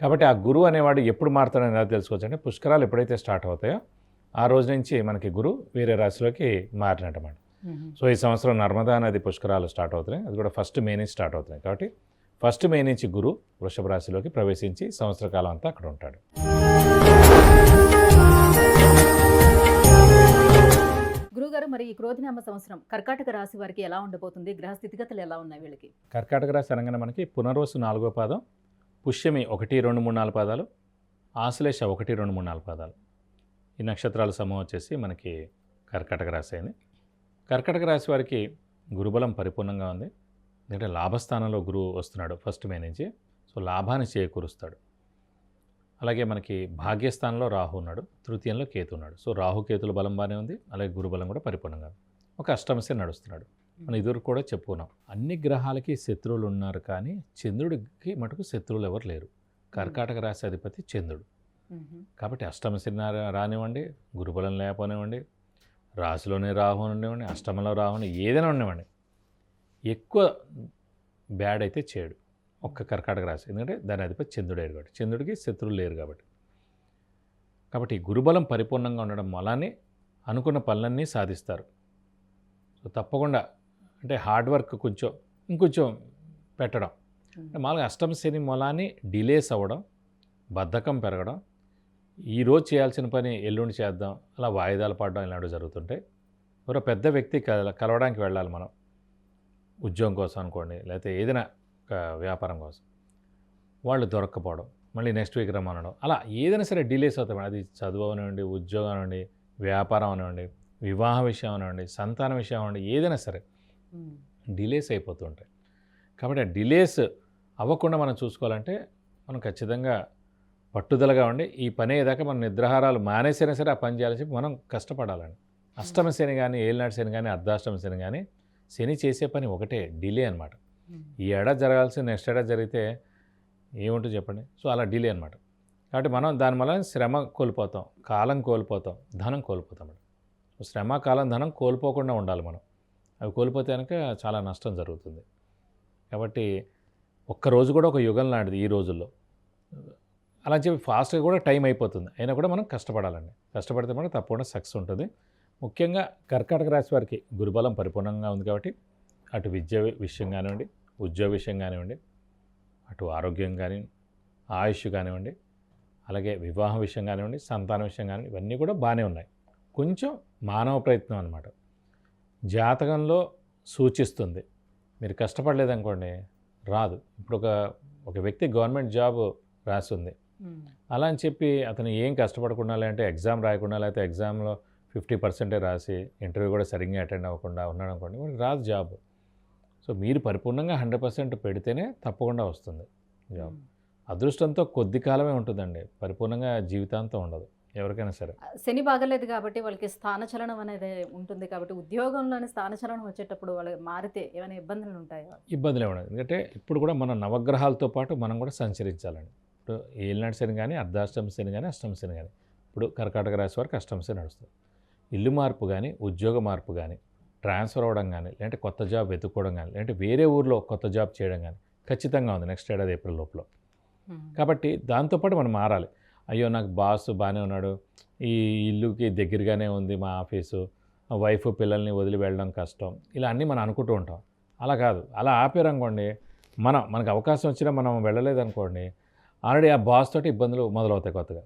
కాబట్టి ఆ గురువు అనేవాడు ఎప్పుడు మారుతాడని ఎలా తెలుసుకోవచ్చు అంటే పుష్కరాలు ఎప్పుడైతే స్టార్ట్ అవుతాయో ఆ రోజు నుంచి మనకి గురువు వేరే రాశిలోకి మారినట్టమాట. సో ఈ సంవత్సరం నర్మదా నది పుష్కరాలు స్టార్ట్ అవుతున్నాయి. అది కూడా ఫస్ట్ మే నుంచి స్టార్ట్ అవుతున్నాయి. కాబట్టి ఫస్ట్ మే నుంచి గురు వృషభ రాశిలోకి ప్రవేశించి సంవత్సర కాలం అంతా అక్కడ ఉంటాడు. గురుగారు మరి ఈ క్రోధినామ సంవత్సరం కర్కాటక రాశి వారికి ఎలా ఉండబోతుంది? గ్రహ స్థితిగతులు ఎలా ఉన్నాయి వీళ్ళకి? కర్కాటక రాశి అనగానే మనకి పునర్వసు నాలుగో పాదం పుష్యమి ఒకటి రెండు మూడు నాలుగు పాదాలు ఆశ్లేష ఒకటి రెండు మూడు నాలుగు పాదాలు. ఈ నక్షత్రాల సమూహం వచ్చేసి మనకి కర్కాటక రాశి అయింది కర్కటక రాశి వారికి గురుబలం పరిపూర్ణంగా ఉంది. ఎందుకంటే లాభస్థానంలో గురువు వస్తున్నాడు ఫస్ట్ మే నుంచి. సో లాభాన్ని చేకూరుస్తాడు. అలాగే మనకి భాగ్యస్థానంలో రాహు ఉన్నాడు. తృతీయంలో కేతు ఉన్నాడు. సో రాహు కేతుల బలం బాగానే ఉంది. అలాగే గురుబలం కూడా పరిపూర్ణంగా ఉంది. ఒక అష్టమశ నడుస్తున్నాడు. మనం ఇదివరకు కూడా చెప్పుకున్నాం. అన్ని గ్రహాలకి శత్రువులు ఉన్నారు కానీ చంద్రుడికి మటుకు శత్రువులు ఎవరు లేరు. కర్కాటక రాశి అధిపతి చంద్రుడు. కాబట్టి అష్టమశని రా- రానివ్వండి గురుబలం లేకపోనివ్వండి రాశిలోనే రాహు ఉండనివ్వండి అష్టమంలో రాహు ఉండి ఏదైనా ఉండనివ్వండి. ఎక్కువ బ్యాడ్ అయితే చేయడు ఒక్క కర్కాటక రాశి. ఎందుకంటే దాని అధిపతి చంద్రుడే కాబట్టి. చంద్రుడికి శత్రువులు లేరు కాబట్టి. కాబట్టి గురుబలం పరిపూర్ణంగా ఉండడం వలనే అనుకున్న పనులన్నీ సాధిస్తారు. సో తప్పకుండా అంటే హార్డ్ వర్క్ కొంచెం ఇంకొంచెం పెట్టడం అంటే మామూలుగా అష్టమ శని మొలాన్ని డిలేస్ అవ్వడం బద్ధకం పెరగడం ఈరోజు చేయాల్సిన పని ఎల్లుండి చేద్దాం అలా వాయిదాలు పడడం ఇలాంటివి జరుగుతుంటాయి ఎవరో పెద్ద వ్యక్తి కల కలవడానికి వెళ్ళాలి మనం ఉద్యోగం కోసం అనుకోండి లేకపోతే ఏదైనా వ్యాపారం కోసం వాళ్ళు దొరక్కపోవడం మళ్ళీ నెక్స్ట్ వీక్ రమ్మనడం అలా ఏదైనా సరే డిలేస్ అవుతాయి మేడం. అది చదువు అవనివ్వండి ఉద్యోగం అవనివ్వండి వ్యాపారం అవనివ్వండి వివాహ విషయం అవనివ్వండి సంతాన విషయం అవనివ్వండి ఏదైనా సరే. డిలేస్ అయిపోతూ ఉంటాయి కాబట్టి ఆ డిలేస్ అవ్వకుండా మనం చూసుకోవాలంటే మనం ఖచ్చితంగా పట్టుదలగా ఉండి ఈ పని అయ్యేదాకా మనం నిద్రాహారాలు మానేసైనా సరే ఆ పని చేయాలని చెప్పి మనం కష్టపడాలండి. అష్టమ శని కానీ ఏలినాటి శని కానీ అర్ధాష్టమ శని కానీ శని చేసే పని ఒకటే డిలే అనమాట ఉమ్. ఈ ఏడాది జరగాల్సి నెక్స్ట్ ఏడాది జరిగితే ఏముంటుంది చెప్పండి? సో అలా డిలే అనమాట కాబట్టి మనం దానివల్ల శ్రమ కోల్పోతాం కాలం కోల్పోతాం ధనం కోల్పోతాం శ్రమ కాలం ధనం కోల్పోకుండా ఉండాలి మనం. అవి కోల్పోతే కనుక చాలా నష్టం జరుగుతుంది. కాబట్టి ఒక్క రోజు కూడా ఒక యుగం లాంటిది ఈ రోజుల్లో. అలా చెప్పి ఫాస్ట్గా కూడా టైం అయిపోతుంది. అయినా కూడా మనం కష్టపడాలండి. కష్టపడితే మనకు తప్పకుండా సక్సెస్ ఉంటుంది. ముఖ్యంగా కర్కాటక రాశి వారికి గురుబలం పరిపూర్ణంగా ఉంది కాబట్టి అటు విద్య విషయం కానివ్వండి ఉద్యోగ విషయం కానివ్వండి అటు ఆరోగ్యం కానీ ఆయుష్ కానివ్వండి అలాగే వివాహ విషయం కానివ్వండి సంతాన విషయం కానివ్వండి ఇవన్నీ కూడా బాగానే ఉన్నాయి. కొంచెం మానవ ప్రయత్నం అనమాట జాతకంలో సూచిస్తుంది. మీరు కష్టపడలేదనుకోండి రాదు. ఇప్పుడు ఒక ఒక వ్యక్తి గవర్నమెంట్ జాబ్ రాసి ఉంది ఉమ్. అలా అని చెప్పి అతను ఏం కష్టపడకుండా లేదంటే ఎగ్జామ్ రాయకుండా లేకపోతే ఎగ్జామ్లో ఫిఫ్టీ పర్సెంటే రాసి ఇంటర్వ్యూ కూడా సరిగ్గా అటెండ్ అవ్వకుండా ఉన్నాడు అనుకోండి మనకి రాదు జాబ్. సో మీరు పరిపూర్ణంగా హండ్రెడ్ పర్సెంట్ పెడితేనే తప్పకుండా వస్తుంది జాబ్. అదృష్టంతో కొద్ది కాలమే ఉంటుందండి. పరిపూర్ణంగా జీవితాంతం ఉండదు. ఎవరికైనా సరే. శని బాగలేదు కాబట్టి వాళ్ళకి స్థానచలనం అనేది ఉంటుంది కాబట్టి ఉద్యోగంలోని స్థానచలనం వచ్చేటప్పుడు వాళ్ళకి మారితే ఏమైనా ఇబ్బందులు ఉంటాయా? ఇబ్బందులు ఏమన్నా ఎందుకంటే ఇప్పుడు కూడా మన నవగ్రహాలతో పాటు మనం కూడా సంచరించాలండి. ఇప్పుడు ఏలినాటి శని కానీ అర్ధాష్టమ శని కానీ అష్టమ శని కానీ. ఇప్పుడు కర్కాటక రాశి వారికి అష్టమ శని నడుస్తుంది. ఇల్లు మార్పు కానీ ఉద్యోగ మార్పు కానీ ట్రాన్స్ఫర్ అవ్వడం కానీ లేదంటే కొత్త జాబ్ వెతుక్కోవడం కానీ లేదంటే వేరే ఊర్లో కొత్త జాబ్ చేయడం కానీ ఖచ్చితంగా ఉంది నెక్స్ట్ ఏడాది ఏప్రిల్ లోపల. కాబట్టి దాంతోపాటు మనం మారాలి. అయ్యో నాకు బాస్ బాగానే ఉన్నాడు. ఈ ఇల్లుకి దగ్గరగానే ఉంది మా ఆఫీసు. వైఫ్ పిల్లల్ని వదిలి వెళ్ళడం కష్టం. ఇలా అన్నీ మనం అనుకుంటూ ఉంటాం. అలా కాదు. అలా ఆపారనుకోండి మనం మనకు అవకాశం వచ్చినా మనం వెళ్ళలేదనుకోండి ఆల్రెడీ ఆ బాస్ తోటి ఇబ్బందులు మొదలవుతాయి కొత్తగా.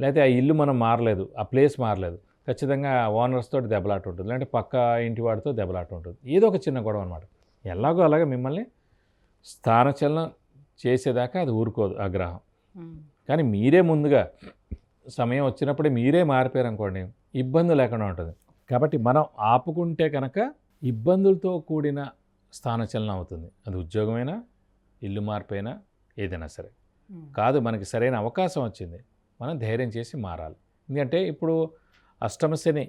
లేకపోతే ఆ ఇల్లు మనం మారలేదు ఆ ప్లేస్ మారలేదు. ఖచ్చితంగా ఓనర్స్ తోటి దెబ్బలాట ఉంటుంది. లేదంటే పక్క ఇంటి వాడితో దెబ్బలాట ఉంటుంది. ఏదో ఒక చిన్న గొడవ అనమాట ఎలాగో అలాగే మిమ్మల్ని స్థానచలనం చేసేదాకా అది ఊరుకోదు ఆ గ్రహం. కానీ మీరే ముందుగా సమయం వచ్చినప్పుడే మీరే మారిపోయారు అనుకోండి ఇబ్బంది లేకుండా ఉంటుంది. కాబట్టి మనం ఆపుకుంటే కనుక ఇబ్బందులతో కూడిన స్థానచలనం అవుతుంది. అది ఉద్యోగమైనా ఇల్లు మార్పైనా ఏదైనా సరే. కాదు మనకి సరైన అవకాశం వచ్చింది. మనం ధైర్యం చేసి మారాలి. ఎందుకంటే ఇప్పుడు అష్టమ శని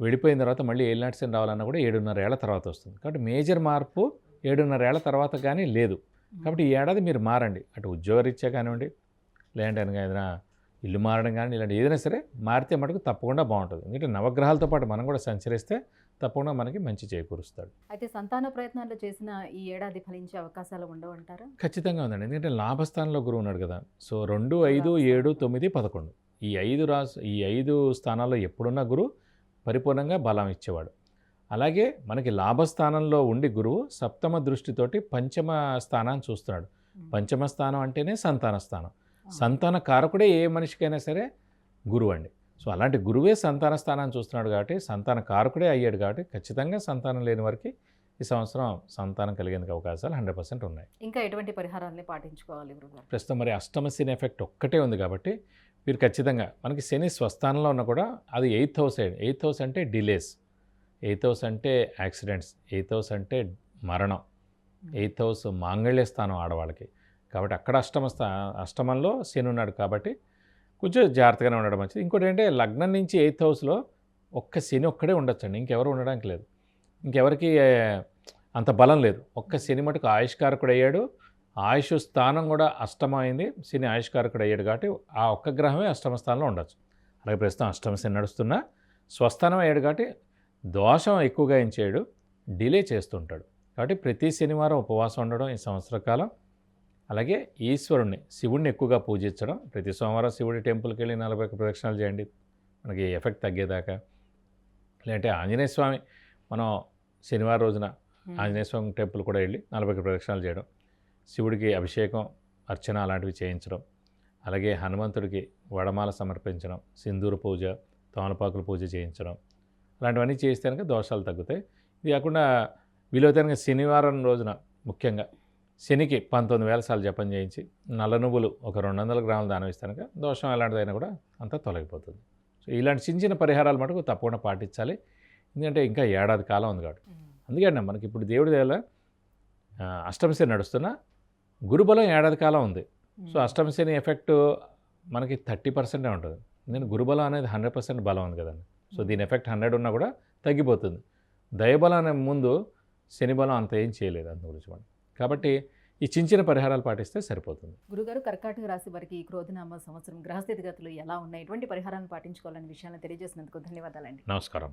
విడిపోయిన తర్వాత మళ్ళీ ఏళ్ళనాటి శని రావాలన్నా కూడా ఏడున్నర ఏళ్ళ తర్వాత వస్తుంది. కాబట్టి మేజర్ మార్పు ఏడున్నర ఏళ్ళ తర్వాత కానీ లేదు. కాబట్టి ఈ ఏడాది మీరు మారండి. అటు ఉద్యోగరీత్యా కానివ్వండి లేదంటే కనుక ఏదైనా ఇల్లు మారడం కానీ ఇలాంటి ఏదైనా సరే మారితే మటుకు తప్పకుండా బాగుంటుంది. ఎందుకంటే నవగ్రహాలతో పాటు మనం కూడా సంచరిస్తే తప్పకుండా మనకి మంచి చేకూరుస్తాడు. అయితే సంతాన ప్రయత్నాలు చేసిన ఈ ఏడాది ఫలించే అవకాశాలు ఉండవంటారా ఖచ్చితంగా ఉందండి. ఎందుకంటే లాభస్థానంలో గురువు ఉన్నాడు కదా. సో రెండు ఐదు ఏడు తొమ్మిది పదకొండు. ఈ ఐదు రాసు ఈ ఐదు స్థానాల్లో ఎప్పుడున్న గురువు పరిపూర్ణంగా బలం ఇచ్చేవాడు. అలాగే మనకి లాభస్థానంలో ఉండి గురువు సప్తమ దృష్టితోటి పంచమ స్థానాన్ని చూస్తున్నాడు. పంచమ స్థానం అంటేనే సంతాన స్థానం. సంతాన కారకుడే ఏ మనిషికైనా సరే గురువు అండి సో అలాంటి గురువే సంతాన స్థానాన్ని చూస్తున్నాడు కాబట్టి సంతాన కారకుడే అయ్యాడు కాబట్టి ఖచ్చితంగా సంతానం లేని వారికి ఈ సంవత్సరం సంతానం కలిగేందుకు అవకాశాలు హండ్రెడ్ పర్సెంట్ ఉన్నాయి. ఇంకా ఎటువంటి పరిహారాన్ని పాటించుకోవాలి ప్రస్తుతం మరి అష్టమ శని ఎఫెక్ట్ ఒక్కటే ఉంది కాబట్టి మీరు ఖచ్చితంగా మనకి శని స్వస్థానంలో ఉన్న కూడా అది ఎయిత్ హౌస్ ఎయిత్ హౌస్ అంటే డిలేస్. ఎయిత్ హౌస్ అంటే యాక్సిడెంట్స్. ఎయిత్ హౌస్ అంటే మరణం. ఎయిత్ హౌస్ మాంగళ్య స్థానం ఆడవాళ్ళకి. కాబట్టి అక్కడ అష్టమ అష్టమంలో శని ఉన్నాడు కాబట్టి కొంచెం జాగ్రత్తగానే ఉండడం మంచిది. ఇంకోటి ఏంటంటే లగ్నం నుంచి ఎయిత్ హౌస్లో ఒక్క శని ఒక్కడే ఉండొచ్చండి. ఇంకెవరు ఉండడానికి లేదు. ఇంకెవరికి అంత బలం లేదు. ఒక్క శని మటుకు ఆయుష్కారకుడు అయ్యాడు. ఆయుష్ స్థానం కూడా అష్టమ అయింది శని ఆయుష్కారకుడు అయ్యాడు కాబట్టి ఆ ఒక్క గ్రహమే అష్టమ స్థానంలో ఉండొచ్చు. అలాగే ప్రస్తుతం అష్టమ శని నడుస్తున్నా స్వస్థానం అయ్యాడు కాబట్టి దోషం ఎక్కువగా ఏం చేయడు. డిలే చేస్తుంటాడు. కాబట్టి ప్రతి శనివారం ఉపవాసం ఉండడం ఈ సంవత్సర కాలం అలాగే ఈశ్వరుణ్ణి శివుణ్ణి ఎక్కువగా పూజించడం. ప్రతి సోమవారం శివుడి టెంపుల్కి వెళ్ళి నలభై ఒక్క ప్రదక్షిణాలు చేయండి. మనకి ఎఫెక్ట్ తగ్గేదాకా. లేదంటే ఆంజనేయ స్వామి మనం శనివారం రోజున ఆంజనేయ స్వామి టెంపుల్ కూడా వెళ్ళి నలభై ఒక్క ప్రదక్షిణాలు చేయడం. శివుడికి అభిషేకం అర్చన అలాంటివి చేయించడం. అలాగే హనుమంతుడికి వడమాల సమర్పించడం సింధూర పూజ తమలపాకుల పూజ చేయించడం. అలాంటివన్నీ చేస్తే కనుక దోషాలు తగ్గుతాయి. ఇది కాకుండా వీలైతే కనుక శనివారం రోజున ముఖ్యంగా శనికి పంతొమ్మిది వేల సార్లు జపం చేయించి నల్ల నువ్వులు ఒక రెండు వందల గ్రాములు దానం ఇస్తానుక దోషం ఎలాంటిదైనా కూడా అంతా తొలగిపోతుంది. సో ఇలాంటి చిన్న చిన్న పరిహారాలు మటుకు తప్పకుండా పాటించాలి. ఎందుకంటే ఇంకా ఏడాది కాలం ఉంది కాబట్టి. అందుకే అండి మనకి ఇప్పుడు దేవుడి దేవాల అష్టమశని నడుస్తున్న గురుబలం ఏడాది కాలం ఉంది. సో అష్టమశని ఎఫెక్ట్ మనకి థర్టీ పర్సెంటే ఉంటుంది. నేను గురుబలం అనేది హండ్రెడ్ పర్సెంట్ బలం ఉంది కదండి. సో దీని ఎఫెక్ట్ హండ్రెడ్ ఉన్నా కూడా తగ్గిపోతుంది. దయబలం అనే ముందు శని బలం అంత ఏం చేయలేదు అందు గురించి మనం. కాబట్టి ఈ చిన్న చిన్న పరిహారాలు పాటిస్తే సరిపోతుంది. గురుగారు కర్కాటక రాశి వారికి ఈ క్రోధనామ సంవత్సరం గ్రహస్థితిగతులు ఎలా ఉన్నాయి? ఎటువంటి పరిహారాలను పాటించుకోవాలనే విషయాన్ని తెలియజేసినందుకు ధన్యవాదాలండి. నమస్కారం